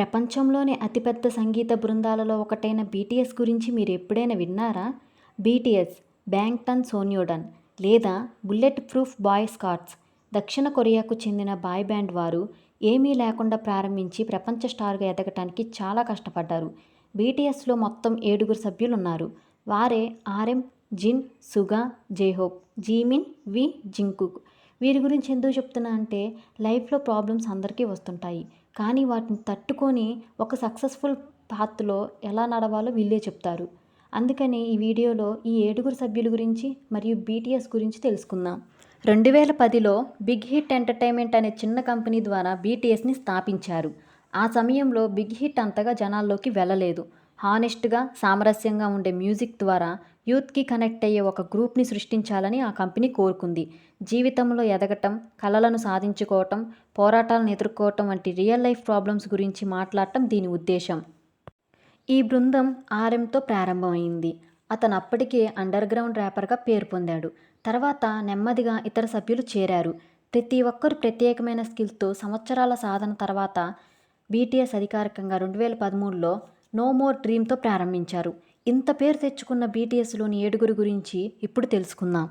ప్రపంచంలోనే అతిపెద్ద సంగీత బృందాలలో ఒకటైన బీటీఎస్ గురించి మీరు ఎప్పుడైనా విన్నారా? బీటీఎస్ బ్యాంగ్టన్ సోన్యోడన్ లేదా బుల్లెట్ ప్రూఫ్ బాయ్ స్కాట్స్. దక్షిణ కొరియాకు చెందిన బాయ్ బ్యాండ్ వారు ఏమీ లేకుండా ప్రారంభించి ప్రపంచ స్టార్గా ఎదగటానికి చాలా కష్టపడ్డారు. బీటీఎస్లో మొత్తం ఏడుగురు సభ్యులు ఉన్నారు వారే ఆర్ఎం జిన్ సుగా జేహోప్ జీమిన్ వి జింకుక్. వీరి గురించి ఎందుకు చెప్తున్నా అంటే లైఫ్లో ప్రాబ్లమ్స్ అందరికీ వస్తుంటాయి. కానీ వాటిని తట్టుకొని ఒక సక్సెస్ఫుల్ పాత్లో ఎలా నడవాలో వీళ్ళే చెప్తారు. అందుకని ఈ వీడియోలో ఈ ఏడుగురు సభ్యుల గురించి మరియు బీటీఎస్ గురించి తెలుసుకుందాం. రెండు వేల పదిలో బిగ్ హిట్ ఎంటర్టైన్మెంట్ అనే చిన్న కంపెనీ ద్వారా బీటీఎస్ని స్థాపించారు. ఆ సమయంలో బిగ్ హిట్ అంతగా జనాల్లోకి వెళ్ళలేదు. హానెస్ట్గా సామరస్యంగా ఉండే మ్యూజిక్ ద్వారా యూత్కి కనెక్ట్ అయ్యే ఒక గ్రూప్ని సృష్టించాలని ఆ కంపెనీ కోరుకుంది. జీవితంలో ఎదగటం కలలను సాధించుకోవటం పోరాటాలను ఎదుర్కోవటం వంటి రియల్ లైఫ్ ప్రాబ్లమ్స్ గురించి మాట్లాడటం దీని ఉద్దేశం. ఈ బృందం ఆర్ఎంతో ప్రారంభమైంది. అతను అప్పటికే అండర్ గ్రౌండ్ ర్యాపర్గా పేరు పొందాడు. తర్వాత నెమ్మదిగా ఇతర సభ్యులు చేరారు. ప్రతి ఒక్కరు ప్రత్యేకమైన స్కిల్తో సంవత్సరాల సాధన తర్వాత బీటీఎస్ అధికారికంగా రెండు వేల పదమూడులో నో మోర్ డ్రీమ్తో ప్రారంభించారు. ఇంత పేరు తెచ్చుకున్న బీటీఎస్లోని ఏడుగురు గురించి ఇప్పుడు తెలుసుకుందాం.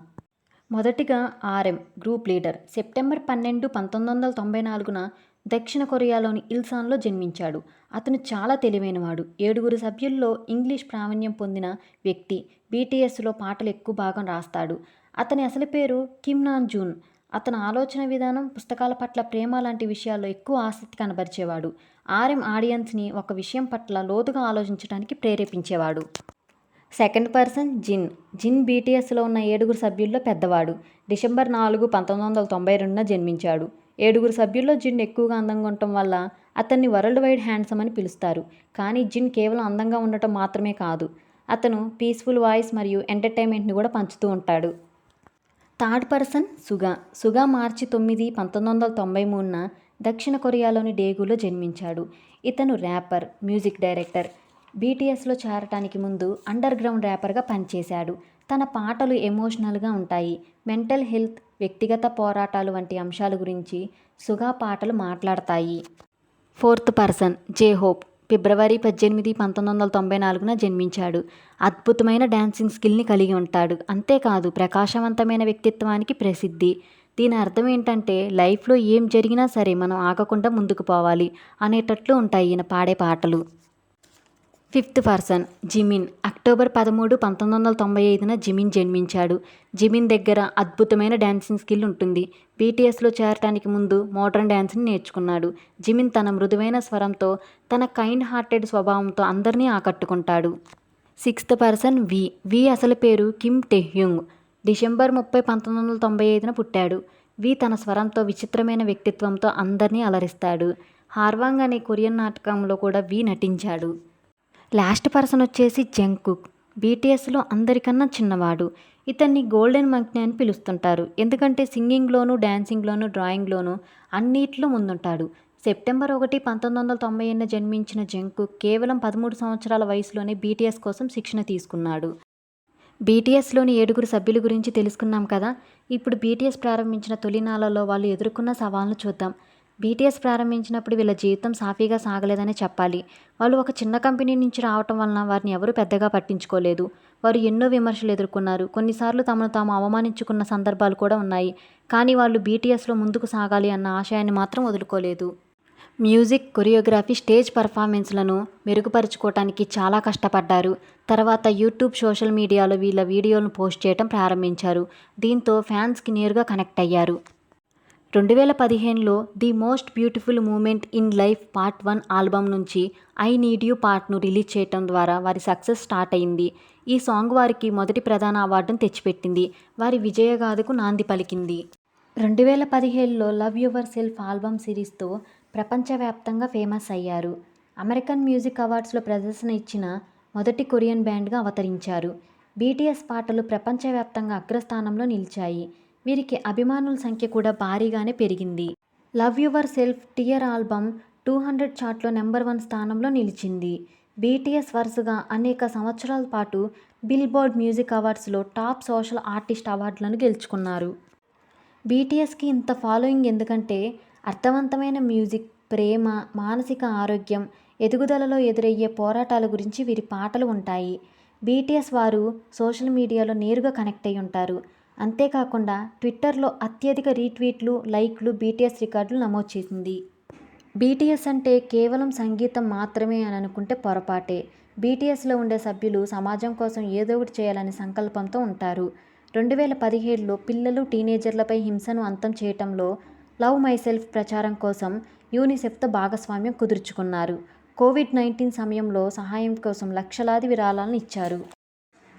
మొదటిగా ఆర్ఎం గ్రూప్ లీడర్. సెప్టెంబర్ పన్నెండు పంతొమ్మిది వందల తొంభై నాలుగున దక్షిణ కొరియాలోని ఇల్సాన్లో జన్మించాడు. అతను చాలా తెలివైనవాడు. ఏడుగురు సభ్యుల్లో ఇంగ్లీష్ ప్రావీణ్యం పొందిన వ్యక్తి. బీటీఎస్లో పాటలు ఎక్కువ భాగం రాస్తాడు. అతని అసలు పేరు కిమ్ నాన్ జూన్. అతని ఆలోచన విధానం పుస్తకాల పట్ల ప్రేమ లాంటి విషయాల్లో ఎక్కువ ఆసక్తి కనబరిచేవాడు. ఆర్ఎం ఆడియన్స్ని ఒక విషయం పట్ల లోతుగా ఆలోచించడానికి ప్రేరేపించేవాడు. Second person Jin. జిన్ బీటీఎస్లో ఉన్న ఏడుగురు సభ్యుల్లో పెద్దవాడు. డిసెంబర్ నాలుగు పంతొమ్మిది వందల తొంభై రెండున జన్మించాడు. ఏడుగురు సభ్యుల్లో జిన్ ఎక్కువగా అందంగా ఉండటం వల్ల అతన్ని వరల్డ్ వైడ్ హ్యాండ్సమ్ అని పిలుస్తారు. కానీ జిన్ కేవలం అందంగా ఉండటం మాత్రమే కాదు. అతను పీస్ఫుల్ వాయిస్ మరియు ఎంటర్టైన్మెంట్ని కూడా పంచుతూ ఉంటాడు. థర్డ్ పర్సన్ సుగా. సుగా మార్చి తొమ్మిది పంతొమ్మిది వందల తొంభై మూడున దక్షిణ కొరియాలోని డేగులో జన్మించాడు. ఇతను ర్యాపర్ మ్యూజిక్ డైరెక్టర్. బీటీఎస్లో చేరటానికి ముందు అండర్ గ్రౌండ్ ర్యాపర్గా పనిచేశాడు. తన పాటలు ఎమోషనల్గా ఉంటాయి. మెంటల్ హెల్త్ వ్యక్తిగత పోరాటాలు వంటి అంశాల గురించి సుగా పాటలు మాట్లాడతాయి. Fourth person J Hope. ఫిబ్రవరి పద్దెనిమిది పంతొమ్మిది వందల తొంభై నాలుగున జన్మించాడు. అద్భుతమైన డ్యాన్సింగ్ స్కిల్ని కలిగి ఉంటాడు. అంతేకాదు ప్రకాశవంతమైన వ్యక్తిత్వానికి ప్రసిద్ధి. దీని అర్థం ఏంటంటే లైఫ్లో ఏం జరిగినా సరే మనం ఆగకుండా ముందుకు పోవాలి అనేటట్లు ఉంటాయి ఈయన పాడే పాటలు. Fifth person Zimin. అక్టోబర్ పదమూడు పంతొమ్మిది వందల తొంభై ఐదున జిమిన్ జన్మించాడు. జిమిన్ దగ్గర అద్భుతమైన డ్యాన్సింగ్ స్కిల్ ఉంటుంది. బీటీఎస్లో చేరటానికి ముందు మోడర్న్ డ్యాన్స్ని నేర్చుకున్నాడు. జిమిన్ తన మృదువైన స్వరంతో తన కైండ్ హార్టెడ్ స్వభావంతో అందరినీ ఆకట్టుకుంటాడు. సిక్స్త్ పర్సన్ వి. వి అసలు పేరు కిమ్ టెహ్యుంగ్. డిసెంబర్ ముప్పై పంతొమ్మిది వందల తొంభై ఐదున పుట్టాడు. వి తన స్వరంతో విచిత్రమైన వ్యక్తిత్వంతో అందరినీ అలరిస్తాడు. హార్వాంగ్ అనే కొరియన్ నాటకంలో కూడా వి నటించాడు. లాస్ట్ పర్సన్ వచ్చేసి జంకుక్ బీటీఎస్లో అందరికన్నా చిన్నవాడు. ఇతన్ని గోల్డెన్ మంక్ని అని పిలుస్తుంటారు. ఎందుకంటే సింగింగ్లోను డ్యాన్సింగ్లోను డ్రాయింగ్లోను అన్నిట్లో ముందుంటాడు. సెప్టెంబర్ ఒకటి పంతొమ్మిది వందల తొంభై ఎనిమిది జన్మించిన జంకు కేవలం పదమూడు సంవత్సరాల వయసులోనే బీటీఎస్ కోసం శిక్షణ తీసుకున్నాడు. బీటీఎస్లోని ఏడుగురు సభ్యుల గురించి తెలుసుకున్నాం కదా. ఇప్పుడు బీటీఎస్ ప్రారంభించిన తొలినాళ్ళలో వాళ్ళు ఎదుర్కొన్న సవాళ్ళను చూద్దాం. బీటీఎస్ ప్రారంభించినప్పుడు వీళ్ళ జీవితం సాఫీగా సాగలేదని చెప్పాలి. వాళ్ళు ఒక చిన్న కంపెనీ నుంచి రావటం వలన వారిని ఎవరూ పెద్దగా పట్టించుకోలేదు. వారు ఎన్నో విమర్శలు ఎదుర్కొన్నారు. కొన్నిసార్లు తమను తాము అవమానించుకున్న సందర్భాలు కూడా ఉన్నాయి. కానీ వాళ్ళు బీటీఎస్లో ముందుకు సాగాలి అన్న ఆశయాన్ని మాత్రం వదులుకోలేదు. మ్యూజిక్ కొరియోగ్రఫీ స్టేజ్ పర్ఫార్మెన్స్లను మెరుగుపరుచుకోవటానికి చాలా కష్టపడ్డారు. తర్వాత యూట్యూబ్ సోషల్ మీడియాలో వీళ్ళ వీడియోలను పోస్ట్ చేయడం ప్రారంభించారు. దీంతో ఫ్యాన్స్కి నేరుగా కనెక్ట్ అయ్యారు. రెండు వేల పదిహేనులో the most beautiful moment in life part one album నుంచి ఐ నీడ్ యూ పార్ట్ను రిలీజ్ చేయటం ద్వారా వారి సక్సెస్ స్టార్ట్ అయింది. ఈ సాంగ్ వారికి మొదటి ప్రధాన అవార్డును తెచ్చిపెట్టింది. వారి విజయగాథకు నాంది పలికింది. రెండు వేల పదిహేడులో లవ్ యువర్ సెల్ఫ్ ఆల్బమ్ సిరీస్తో ప్రపంచవ్యాప్తంగా ఫేమస్ అయ్యారు. అమెరికన్ మ్యూజిక్ అవార్డ్స్లో ప్రదర్శన ఇచ్చిన మొదటి కొరియన్ బ్యాండ్గా అవతరించారు. బీటీఎస్ పాటలు ప్రపంచవ్యాప్తంగా అగ్రస్థానంలో నిలిచాయి. వీరికి అభిమానుల సంఖ్య కూడా భారీగానే పెరిగింది. Love yourself tear album two hundred చార్ట్లో నెంబర్ వన్ స్థానంలో నిలిచింది. బీటీఎస్ వరుసగా అనేక సంవత్సరాల పాటు బిల్బోర్డ్ మ్యూజిక్ అవార్డ్స్లో టాప్ సోషల్ ఆర్టిస్ట్ అవార్డులను గెలుచుకున్నారు. బీటీఎస్కి ఇంత ఫాలోయింగ్ ఎందుకంటే అర్థవంతమైన మ్యూజిక్ ప్రేమ మానసిక ఆరోగ్యం ఎదుగుదలలో ఎదురయ్యే పోరాటాల గురించి వీరి పాటలు ఉంటాయి. బీటీఎస్ వారు సోషల్ మీడియాలో నేరుగా కనెక్ట్ అయి ఉంటారు. అంతేకాకుండా ట్విట్టర్లో అత్యధిక రీట్వీట్లు లైక్లు బీటీఎస్ రికార్డులు నమోదు చేసింది. బీటీఎస్ అంటే కేవలం సంగీతం మాత్రమే అని అనుకుంటే పొరపాటే. బీటీఎస్లో ఉండే సభ్యులు సమాజం కోసం ఏదో ఒకటి చేయాలనే సంకల్పంతో ఉంటారు. రెండు వేల పదిహేడులో పిల్లలు టీనేజర్లపై హింసను అంతం చేయటంలో లవ్ మై సెల్ఫ్ ప్రచారం కోసం యూనిసెఫ్తో భాగస్వామ్యం కుదుర్చుకున్నారు. కోవిడ్ నైన్టీన్ సమయంలో సహాయం కోసం లక్షలాది విరాళాలను ఇచ్చారు.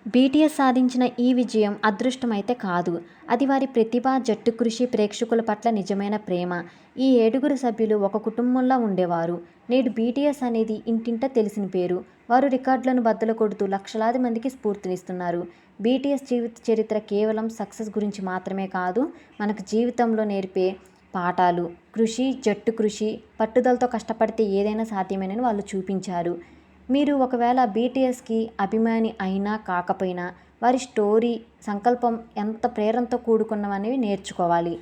బీటీఎస్ సాధించిన ఈ విజయం అదృష్టమైతే కాదు. అది వారి ప్రతిభ జట్టు కృషి ప్రేక్షకుల పట్ల నిజమైన ప్రేమ. ఈ ఏడుగురు సభ్యులు ఒక కుటుంబంలా ఉండేవారు. నేడు బీటీఎస్ అనేది ఇంటింట తెలిసిన పేరు. వారు రికార్డులను బద్దలు కొడుతూ లక్షలాది మందికి స్ఫూర్తినిస్తున్నారు. బీటీఎస్ జీవిత చరిత్ర కేవలం సక్సెస్ గురించి మాత్రమే కాదు మనకు జీవితంలో నేర్పే పాఠాలు కృషి జట్టు కృషి పట్టుదలతో కష్టపడితే ఏదైనా సాధ్యమేనని వాళ్ళు చూపించారు. మీరు ఒకవేళ బీటీఎస్కి అభిమాని అయినా కాకపోయినా వారి స్టోరీ సంకల్పం ఎంత ప్రేరణతో కూడుకున్నవనేవి నేర్చుకోవాలి.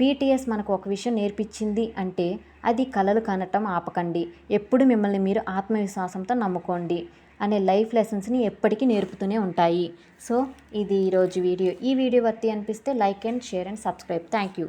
బీటీఎస్ మనకు ఒక విషయం నేర్పించింది అంటే అది కలలు కనటం ఆపకండి. ఎప్పుడు మిమ్మల్ని మీరు ఆత్మవిశ్వాసంతో నమ్ముకోండి అనే లైఫ్ లెసన్స్ని ఎప్పటికీ నేర్పుతూనే ఉంటాయి. సో ఇది ఈరోజు వీడియో. ఈ వీడియో వర్తి అనిపిస్తే like and share and subscribe. Thank you.